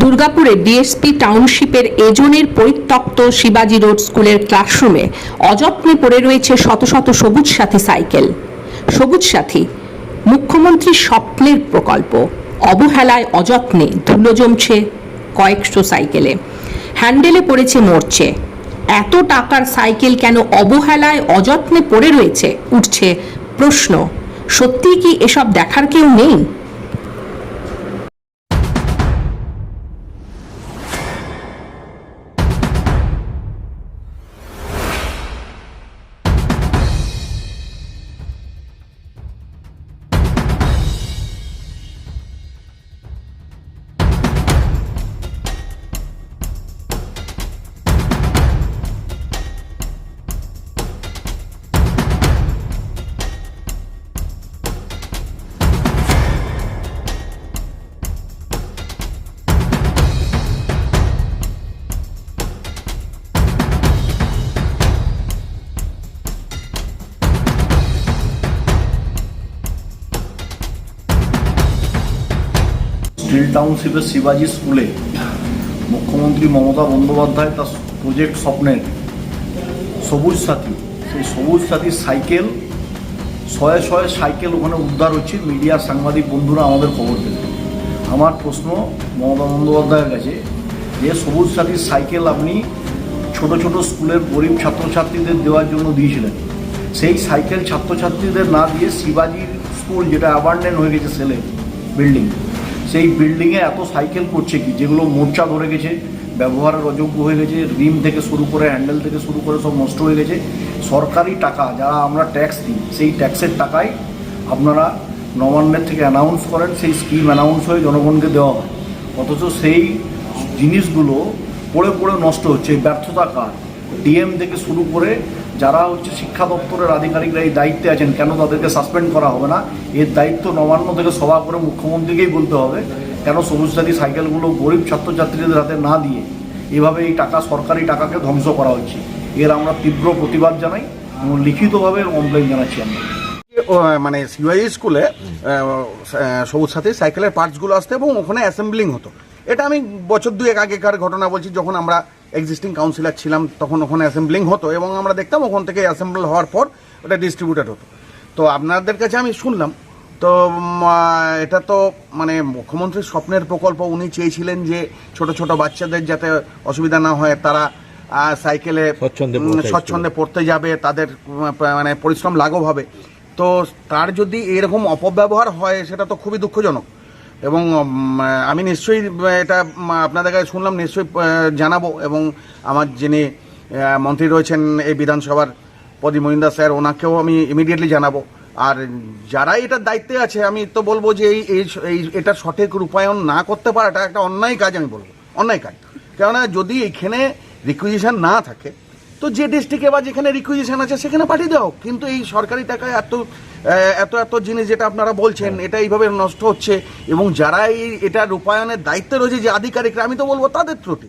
দুর্গাপুরে ডিএসপি টাউনশিপের এজনের পরিত্যক্ত শিবাজি রোড স্কুলের ক্লাসরুমে অযত্নে পড়ে রয়েছে শত শত সবুজ সাথী সাইকেল। সবুজ সাথী মুখ্যমন্ত্রীর স্বপ্নের প্রকল্প। অবহেলায় অযত্নে ধুলো জমছে কয়েকশো সাইকেলে। হ্যান্ডেলে পড়েছে মরছে এত টাকার সাইকেল কেন অবহেলায় অযত্নে পড়ে রয়েছে? উঠছে প্রশ্ন। সত্যিই কি এসব দেখার কেউ নেই? স্টিল টাউনশিপের শিবাজি স্কুলে মুখ্যমন্ত্রী মমতা বন্দ্যোপাধ্যায় তার প্রজেক্ট স্বপ্নের সবুজ সাথী। সেই সবুজ সাথীর সাইকেল, শয়ে শয়ে সাইকেল ওখানে উদ্ধার হচ্ছে। মিডিয়ার সাংবাদিক বন্ধুরা আমাদের খবর দেবে। আমার প্রশ্ন মমতা বন্দ্যোপাধ্যায়ের কাছে, যে সবুজ সাথীর সাইকেল আপনি ছোট ছোট স্কুলের গরিব ছাত্রছাত্রীদের দেওয়ার জন্য দিয়েছিলেন। সেই সাইকেল ছাত্রছাত্রীদের না দিয়ে শিবাজির স্কুল যেটা অ্যাবান্ডেন হয়ে গেছে সেলে বিল্ডিং সেই বিল্ডিংয়ে এত সাইকেল করছে কি? যেগুলো মোর্চা ধরে গেছে, ব্যবহারের অযোগ্য হয়ে গেছে, রিম থেকে শুরু করে হ্যান্ডেল থেকে শুরু করে সব নষ্ট হয়ে গেছে। সরকারি টাকা যারা আমরা ট্যাক্স দিই, সেই ট্যাক্সের টাকায় আপনারা নবান্নের থেকে অ্যানাউন্স করেন, সেই স্কিম অ্যানাউন্স হয়ে জনগণকে দেওয়া হয়। অথচ সেই জিনিসগুলো পড়ে পড়ে নষ্ট হচ্ছে ব্যর্থতা কার ডিএম থেকে শুরু করে যারা হচ্ছে শিক্ষা দপ্তরের আধিকারিকরা এই দায়িত্বে আছেন কেন তাদেরকে সাসপেন্ড করা হবে না? এর দায়িত্ব নবান্ন থেকে সভা করে মুখ্যমন্ত্রীকেই বলতে হবে। কেন সবুজ সাথী সাইকেলগুলো গরিব ছাত্রছাত্রীদের হাতে না দিয়ে এভাবে এই টাকা সরকারি টাকাকে ধ্বংস করা হচ্ছে? এর আমরা তীব্র প্রতিবাদ জানাই এবং লিখিতভাবে কমপ্লেন জানাচ্ছি আমরা। মানে সিওয়াই স্কুলে আহ, সবুজ সাথী সাইকেলের পার্টসগুলো আসতো এবং ওখানে অ্যাসেম্বলিং হতো। এটা আমি বছর দুয়েক আগেকার ঘটনা বলছি যখন আমরা এক্সিস্টিং কাউন্সিলার ছিলাম তখন ওখানে অ্যাসেম্বলিং হতো এবং আমরা দেখতাম ওখান থেকে অ্যাসেম্বল হওয়ার পর ওটা ডিস্ট্রিবিউটেড হতো। তো আপনাদের কাছে আমি শুনলাম তো এটা তো মানে মুখ্যমন্ত্রীর স্বপ্নের প্রকল্প উনি চেয়েছিলেন যে ছোট ছোট বাচ্চাদের যাতে অসুবিধা না হয় তারা সাইকেলে স্বচ্ছন্দে পড়তে যাবে তাদের মানে পরিশ্রম লাঘব হবে। তো তার যদি এরকম অপব্যবহার হয় সেটা তো খুবই দুঃখজনক। এবং আমি নিশ্চয়ই এটা আপনাদের কাছে শুনলাম, নিশ্চয়ই জানাব এবং আমার যিনি মন্ত্রী রয়েছেন এই বিধানসভার প্রদীপ মহিন্দা স্যার, ওনাকেও আমি ইমিডিয়েটলি জানাব। আর যারা এটার দায়িত্বে আছে, আমি তো বলব যে এই, এই- এই, এটা সঠিক রূপায়ণ না করতে পারাটা একটা অন্যায় কাজ, আমি বলব। অন্যায় কাজ। কেননা যদি এখানে রিকুইজিশন না থাকে তো যে ডিস্ট্রিক্টে বা যেখানে রিকুইজিশন আছে সেখানে পাঠিয়ে দাও। কিন্তু এই সরকারি টাকায় এত এত এত জিনিস যেটা আপনারা বলছেন এটা এইভাবে নষ্ট হচ্ছে এবং যারা এই এটা রূপায়ণের দায়িত্বে রয়েছে যে আধিকারিকরা আমি তো বলব তাদের ত্রুটি।